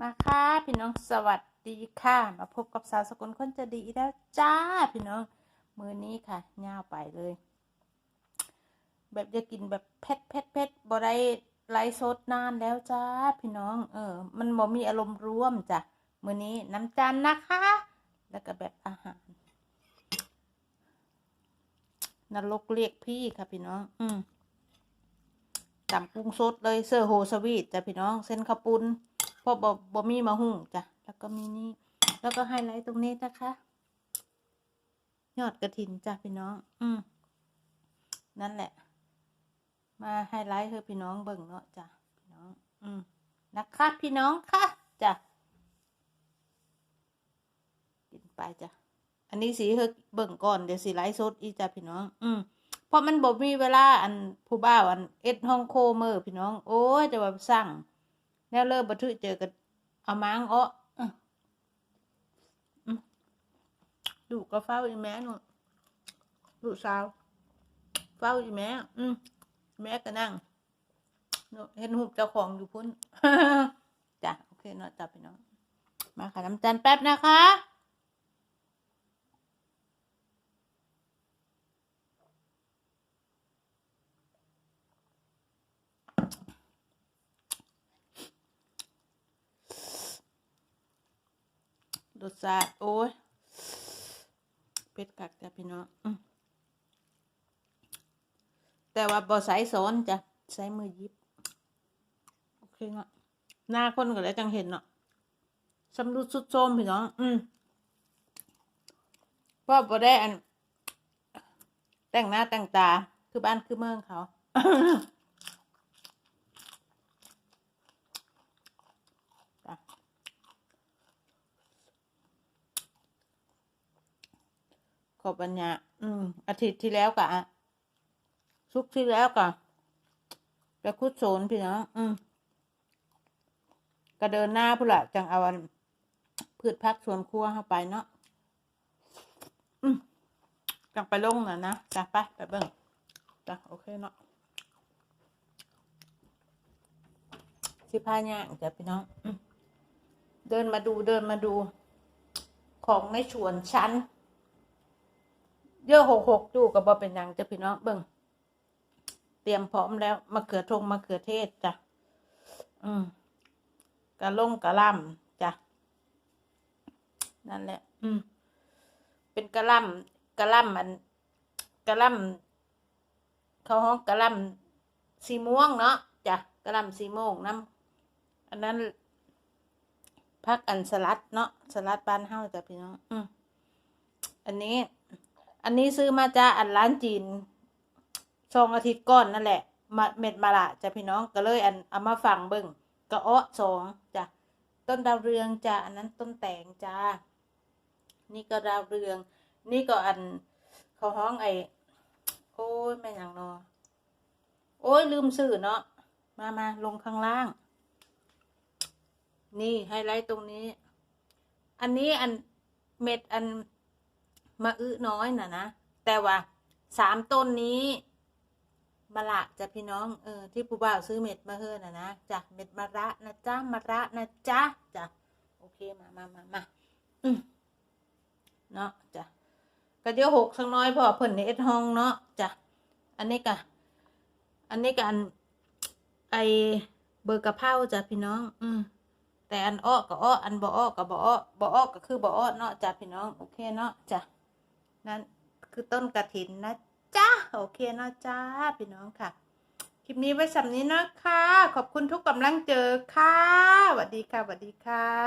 มาค่ะพี่น้องสวัสดีค่ะ มาพบกับสาวสกุลคนจะดีแล้วจ้าพี่น้องมือนี้ค่ะย่าไปเลย แบบจะกินแบบเผ็ดเผ็ดเผ็ดบ่ได้ไลฟ์สดนานแล้วจ้าพี่น้องเออ มันบ่มีอารมณ์ร่วมจ้ะมือนี้น้ำจันนะคะ แล้วก็แบบอาหารนรกเรียกพี่ค่ะพี่น้อง อืมตำกุ้งสดเลยเสื้อโฮสวีทจ้ะพี่น้อง เส้นข้าวปุ้น พราะบ่บ่มีมะหุ่งจ้ะ แล้วก็มีนี่ แล้วก็ไฮไลท์ตรงนี้นะคะ ยอดกระถินจ้ะพี่น้อง อืม นั่นแหละ มาไฮไลท์ให้พี่น้องเบิ่งเนาะจ้ะพี่น้อง อืม นะคะพี่น้องค่ะจ้ะกินไปจ้ะ อันนี้สีเฮอเบิ่งก่อนเดี๋ยวสีไลฟ์สดอีจ้ะพี่น้อง อืมเพราะมันบ่มีเวลาอันผู้บ่าวอันเอ็ดห้องโคเมอร์พี่น้อง โอ้ยจะว่าสั่ง แล้วเลิกบัทึเจอกันเอามังอ้อดูก็เฝ้าอีแม่หนูดูสาว เฝ้าอีแม่ อืมแม่ก็นั่งเห็นหูปเจ้าของอยู่พุ่นจ้ะโอเคเนาะจับไปเน้องมาค่ะน้ำจันแป๊บนะคะ รสชาติโอ้ยเผ็ดกักจ้ะพี่น้องแต่ว่าบ่ใส่ซ้อนจ้ะใส่มือยิบโอเคเนาะหน้าคนก็แล้วจังเห็นเนาะสำรุดสุดโทมพี่น้อง อืมเพราะบ่ได้อัน แต่งหน้าแต่งตา คือบ้านคือเมืองเขา จ้ะ ขอบัญญาอืมอาทิตย์ที่แล้วกะซุกที่แล้วกะไปคุดโซนพี่น้องอืมก็เดินหน้าพุ่นละจังเอาอันพืชพักสวนครัวเข้าไปเนาะอืมจังไปลงน่ะนะจ้ะไปไปเบิ่งจ้ะโอเคเนาะสิพาย่างจ้ะพี่น้องอเดินมาดูเดินมาดู ของในสวนชั้น เยอะหกหกดูกับบอเป็นยังจะพี่น้องเบิ่งเตรียมพร้อมแล้วมะเขือทงมะเขือเทศจ้ะอืมกะลงกะล่ำจ้ะนั่นแหละ อืม เป็นกะล่ำกะล่ำมันกะล่ำเขาห้องกะล่ำสีม่วงเนาะจ้ะกะล่ำสีม่วงน้ำอันนั้นพักอันสลัดเนาะสลัดบ้านเฮาจ้ะพี่น้อง อืมอันนี้ อันนี้ซื้อมาจากอันร้านจีนสองอาทิตย์ก่อนนั่นแหละมาเม็ดมาละจ้ะพี่น้องก็เลยอันเอามาฝังเบิ่งก็อ้อสองจ้ะต้นดาวเรืองจ้ะอันนั้นต้นแตงจ้านี่ก็ดาวเรือง นี่ก็อันเขาห้องไอโอ้ยแม่อย่างนอโอ้ยลืมซื้อเนาะมามาลงข้างล่าง นี่ไฮไลท์ตรงนี้ อันนี้อันเม็ดอัน มะอึน้อยน่ะนะ แต่ว่าสามต้นนี้มะละจ้ะพี่น้องเออที่ผู้บ่าวซื้อเม็ดมาเฮือน่ะนะจ้ะเม็ดมะระนะจ้ามะระนะจ้ะจ้ะโอเคมามามามาอืมเนาะจ้ะก็เดี๋ยวหกสักน้อยพอเพิ่นในเอ็ดห้องเนาะจ้ะอันนี้ก็อันนี้กันไอเบอร์กระเพราจ้ะพี่น้อง อืมแต่อันอ้อก็อ้ออันบ่อ้อก็บ่อ้อบ่อ้อก็คือบ่อ้อเนาะจ้ะพี่น้อง โอเคเนาะจ้ะ นั่นคือต้นกระถินนะจ้าโอเคนะจ้าพี่น้องค่ะ คลิปนี้ไว้สำนี้นะคะขอบคุณทุกกำลังเจอค่ะสวัสดีค่ะสวัสดีค่ะ